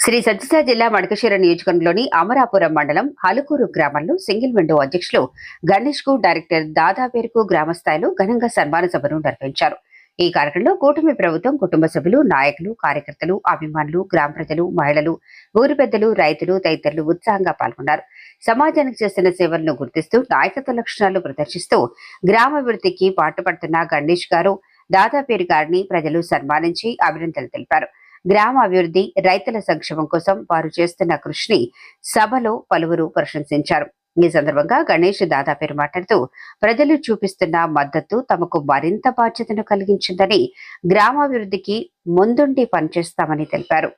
శ్రీ సత్యసాయి జిల్లా మడకశిర నియోజకవర్గంలోని అమరాపురం మండలం హలుకూరు గ్రామంలో సింగిల్ విండో అధ్యక్షులు గణేష్కు డైరెక్టర్ దాదాపేరుకు గ్రామ స్థాయిలో ఘనంగా సన్మాన సభను నిర్వహించారు. ఈ కార్యక్రమంలో కూటమి ప్రభుత్వం కుటుంబ సభ్యులు నాయకులు కార్యకర్తలు అభిమానులు గ్రామ ప్రజలు మహిళలు ఊరి పెద్దలు రైతులు తదితరులు ఉత్సాహంగా పాల్గొన్నారు. సమాజానికి చేస్తున్న సేవలను గుర్తిస్తూ నాయకత్వ లక్షణాలు ప్రదర్శిస్తూ గ్రామాభివృద్ధికి పాటుపడుతున్న గణేష్ గారు దాదాపేరు గారిని ప్రజలు సన్మానించి అభినందనలు తెలిపారు. గ్రామ అభివృద్ధి రైతుల సంక్షేమం కోసం వారు చేస్తున్న కృషిని సభలో పలువురు ప్రశంసించారు. ఈ సందర్భంగా గణేష్ దాదా పేరు మాట్లాడుతూ ప్రజలు చూపిస్తున్న మద్దతు తమకు మరింత బాధ్యతను కలిగించిందని గ్రామాభివృద్ధికి ముందుండి పనిచేస్తామని తెలిపారు.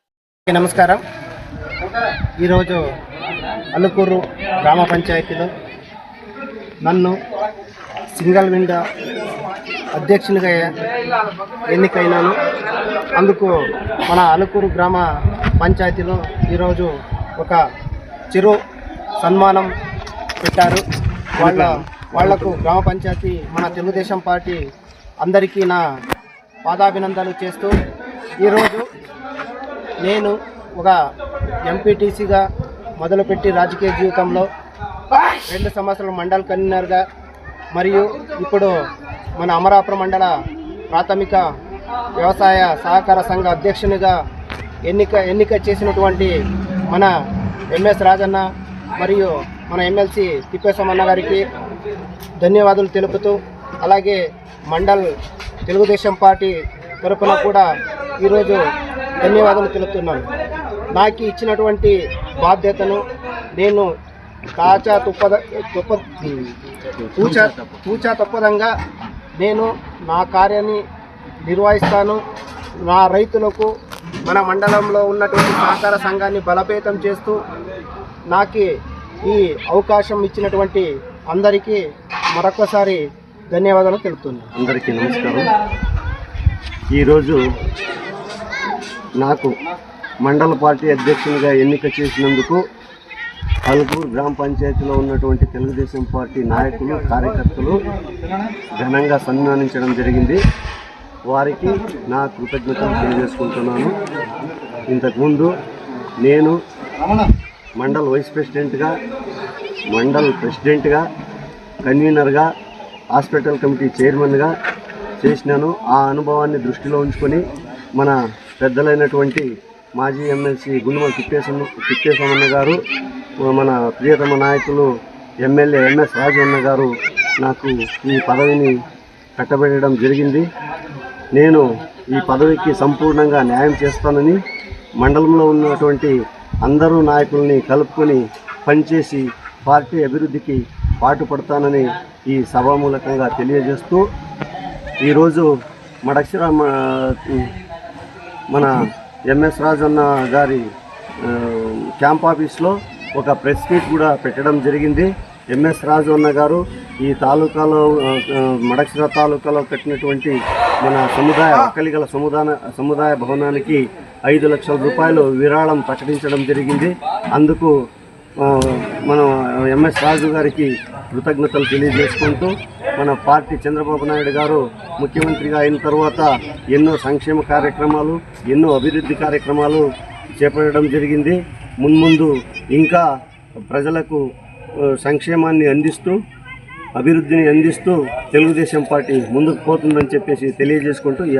నమస్కారం. ఈరోజు అలుకూరు గ్రామ పంచాయతీలో నన్ను సింగల్ విండో అధ్యక్షునిగా ఎన్నికైనాను. అందుకు మన అనుకూరు గ్రామ పంచాయతీలో ఈరోజు ఒక చిరు సన్మానం పెట్టారు. వాళ్ళ వాళ్ళకు గ్రామ పంచాయతీ మన తెలుగుదేశం పార్టీ అందరికీ నా పాదాభినందనలు చేస్తూ ఈరోజు నేను ఒక ఎంపీటీసీగా మొదలుపెట్టి రాజకీయ జీవితంలో రెండు సంవత్సరాలు మండల కన్వీనర్గా మరియు ఇప్పుడు మన అమరాపురం మండల ప్రాథమిక వ్యవసాయ సహకార సంఘ అధ్యక్షునిగా ఎన్నిక ఎన్నిక చేసినటువంటి మన ఎంఎస్ రాజన్న మరియు మన ఎమ్మెల్సీ తిప్పేశమన్న గారికి ధన్యవాదాలు తెలుపుతూ అలాగే మండల్ తెలుగుదేశం పార్టీ తరపున కూడా ఈరోజు ధన్యవాదాలు తెలుపుతున్నాను. నాకు ఇచ్చినటువంటి బాధ్యతను నేను తాచా తుప్పద తుప్ప పూచా పూచా తప్పదంగా నేను నా కార్యాన్ని నిర్వహిస్తాను. నా రైతులకు మన మండలంలో ఉన్నటువంటి సహకార సంఘాన్ని బలపేతం చేస్తూ నాకు ఈ అవకాశం ఇచ్చినటువంటి అందరికీ మరొకసారి ధన్యవాదాలు తెలుపుతున్నాను. అందరికీ నమస్కారం. ఈరోజు నాకు మండల పార్టీ అధ్యక్షునిగా ఎన్నిక చేసినందుకు అల్పూర్ గ్రామ పంచాయతీలో ఉన్నటువంటి తెలుగుదేశం పార్టీ నాయకులు కార్యకర్తలు ఘనంగా సన్మానించడం జరిగింది. వారికి నా కృతజ్ఞతలు తెలియజేసుకుంటున్నాను. ఇంతకుముందు నేను మండల్ వైస్ ప్రెసిడెంట్గా మండల్ ప్రెసిడెంట్గా కన్వీనర్గా హాస్పిటల్ కమిటీ చైర్మన్గా చేసినాను. ఆ అనుభవాన్ని దృష్టిలో ఉంచుకొని మన పెద్దలైనటువంటి మాజీ ఎమ్మెల్సీ గుండుమల తిప్పేసమ్మ తిప్పేసమన్న గారు మన ప్రియతమ నాయకులు ఎమ్మెల్యే ఎంఎస్ రాజు గారు నాకు ఈ పదవిని కట్టబెట్టడం జరిగింది. నేను ఈ పదవికి సంపూర్ణంగా న్యాయం చేస్తానని మండలంలో ఉన్నటువంటి అందరూ నాయకుల్ని కలుపుకొని పనిచేసి పార్టీ అభివృద్ధికి పాటుపడతానని ఈ సభామూలకంగా తెలియజేస్తూ ఈరోజు మడక్షర మన ఎంఎస్ రాజన్న గారి క్యాంప్ ఆఫీస్లో ఒక ప్రెస్ మీట్ కూడా పెట్టడం జరిగింది. ఎంఎస్ రాజు అన్న గారు ఈ తాలూకాలో ఆ, మడక్షర తాలూకాలో కట్టినటువంటి మన సముదాయ ఒక్కలిగల సముదాయ సముదాయ భవనానికి ఐదు లక్షల రూపాయలు విరాళం ప్రకటించడం జరిగింది. అందుకు మనం ఎంఎస్ రాజు గారికి కృతజ్ఞతలు తెలియజేసుకుంటూ మన పార్టీ చంద్రబాబు నాయుడు గారు ముఖ్యమంత్రిగా అయిన తర్వాత ఎన్నో సంక్షేమ కార్యక్రమాలు ఎన్నో అభివృద్ధి కార్యక్రమాలు చేపట్టడం జరిగింది. మున్ముందు ఇంకా ప్రజలకు సంక్షేమాన్ని అందిస్తూ అభివృద్ధిని అందిస్తూ తెలుగుదేశం పార్టీ ముందుకు పోతుందని చెప్పేసి తెలియజేసుకుంటూ ఈ